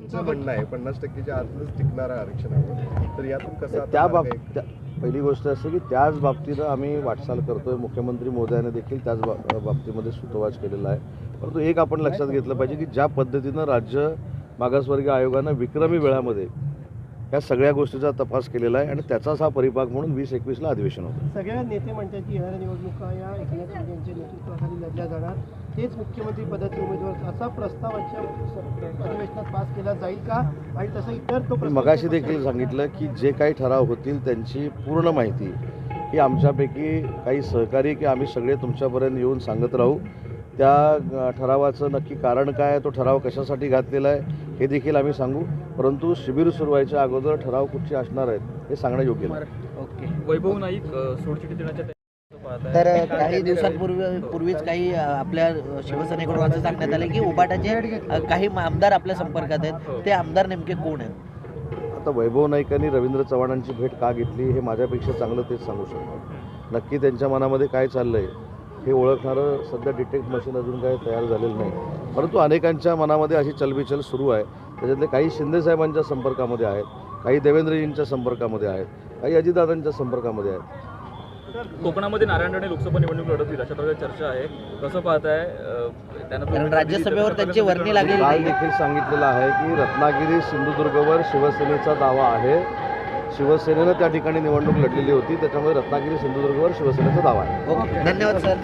त्यांचं म्हणणं आहे पन्नास टक्केच्या आतच टिकणारं आरक्षण हवं तर यातून कसं त्या बाब आहे? त्या- पहिली गोष्ट अशी की त्याच बाबतीनं आम्ही वाटचाल करतोय. मुख्यमंत्री मोदयाने देखील त्याच बा- बाबतीमध्ये सुतोवाच केलेला आहे. परंतु एक आपण लक्षात घेतलं पाहिजे की ज्या पद्धतीनं राज्य मागासवर्गीय आयोगानं विक्रमी वेळामध्ये या सगळ्या गोष्टीचा तपास केलेला आहे आणि त्याचाच हा परिपाक म्हणून वीस एकवीसला अधिवेशन होतं. सगळ्या नेते म्हणतात की येणाऱ्या निवडणुका या एकनाथ शिंदे यांच्या नेतृत्वाखाली लढल्या जाणार. तेच मुख्यमंत्री पदाचे उमेदवार असा प्रस्ताव आजच्या स- अधिवेशनात पास केला जाईल का? आणि तसं इतर तो मगाशी देखील सांगितलं की जे काही ठराव होतील त्यांची पूर्ण माहिती ही आमच्यापैकी काही सहकारी की आम्ही सगळे तुमच्यापर्यंत येऊन सांगत राहू. त्या ठरावाचं नक्की कारण काय तो ठराव कशासाठी घातलेला आहे? हे देखील आम्ही सांगू. परंतु शिबिर सुरू व्हायच्या अगोदर ठराव कुठचे असणार आहेत हे सांगणं योग्य नाही. वैभव नाईक अ, सोडचिठी देण्याच्या. तर काय काही दिवसांपूर्वी पूर्वीच काही आपल्या शिवसेनेकडून असं सांगण्यात आलं की उबाटाचे काही आमदार आपल्या संपर्कात आहेत. ते आमदार नेमके कोण आहेत? आता वैभव नाईकांनी रवींद्र चव्हाणांची भेट का घेतली हे माझ्यापेक्षा चांगलं तेच सांगू शकतो. नक्की त्यांच्या मनामध्ये काय चाललं आहे हे ओळखणारं सध्या डिटेक्ट मशीन अजून काही तयार झालेलं नाही. परंतु अनेकांच्या मनामध्ये अशी चलबिचल सुरू आहे. त्याच्यातले काही शिंदेसाहेबांच्या संपर्कामध्ये आहेत काही देवेंद्रजींच्या संपर्कामध्ये आहेत काही अजितदादांच्या संपर्कामध्ये आहेत. कोकणामध्ये नारायण राणे लोकसभा निवडणूक लढवतील अशा प्रकारे चर्चा आहे. कसं पाहताय? अ, त्यांना तुम्ही कारण राज्यसभेवर त्यांची वर्णी लागलेली काल देखील सांगितलेलं आहे की रत्नागिरी सिंधुदुर्गवर शिवसेनेचा दावा आहे. शिवसेनेनं त्या ठिकाणी निवडणूक लढलेली होती. त्याच्यामुळे रत्नागिरी सिंधुदुर्गवर शिवसेनेचा दावा आहे. ओके. धन्यवाद सर.